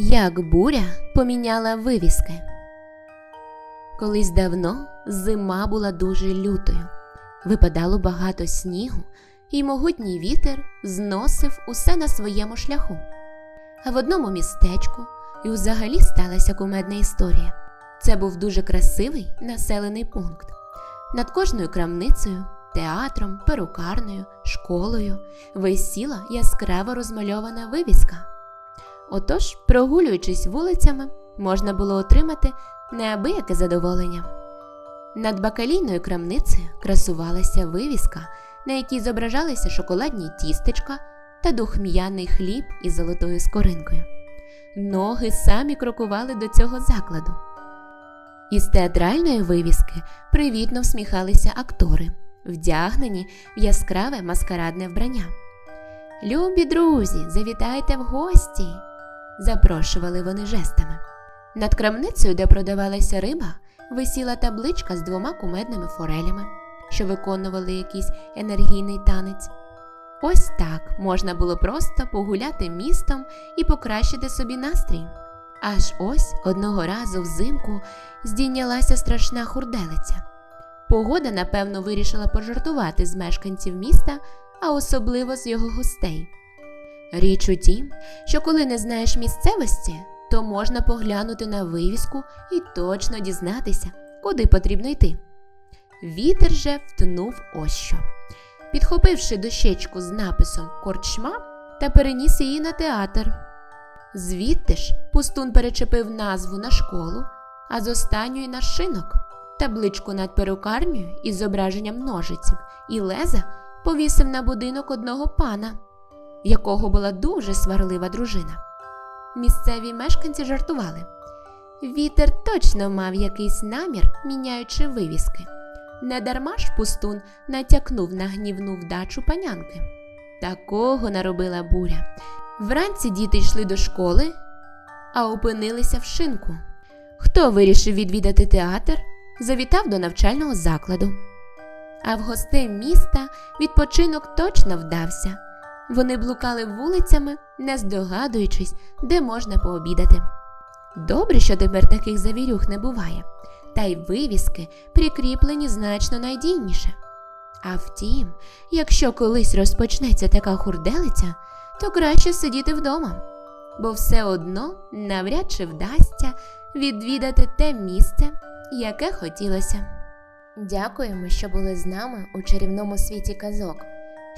Як буря поміняла вивіски. Колись давно зима була дуже лютою. Випадало багато снігу, і могутній вітер зносив усе на своєму шляху. А в одному містечку і взагалі сталася кумедна історія. Це був дуже красивий населений пункт. Над кожною крамницею, театром, перукарнею, школою висіла яскраво розмальована вивіска. Отож, прогулюючись вулицями, можна було отримати неабияке задоволення. Над бакалійною крамницею красувалася вивіска, на якій зображалися шоколадні тістечка та духм'яний хліб із золотою скоринкою. Ноги самі крокували до цього закладу. Із театральної вивіски привітно всміхалися актори, вдягнені в яскраве маскарадне вбрання. Любі друзі, завітайте в гості, запрошували вони жестами. Над крамницею, де продавалася риба, висіла табличка з двома кумедними форелями, що виконували якийсь енергійний танець. Ось так можна було просто погуляти містом і покращити собі настрій. Аж ось одного разу взимку здійнялася страшна хурделиця. Погода, напевно, вирішила пожартувати з мешканців міста, а особливо з його гостей. Річ у тім, що коли не знаєш місцевості, то можна поглянути на вивіску і точно дізнатися, куди потрібно йти. Вітер же втнув ось що. Підхопивши дощечку з написом Корчма та переніс її на театр. Звідти ж пустун перечепив назву на школу, а з останньої на шинок, табличку над перукарнею із зображенням ножиців і леза повісив на будинок одного пана, якого була дуже сварлива дружина. Місцеві мешканці жартували. Вітер точно мав якийсь намір, міняючи вивіски. Недарма ж пустун натякнув на гнівну вдачу панянки. Такого наробила буря. Вранці діти йшли до школи, а опинилися в шинку. Хто вирішив відвідати театр, завітав до навчального закладу. А в гостей міста відпочинок точно вдався. Вони блукали вулицями, не здогадуючись, де можна пообідати. Добре, що тепер таких завірюх не буває, та й вивіски прикріплені значно надійніше. А втім, якщо колись розпочнеться така хурделиця, то краще сидіти вдома, бо все одно навряд чи вдасться відвідати те місце, яке хотілося. Дякуємо, що були з нами у чарівному світі казок.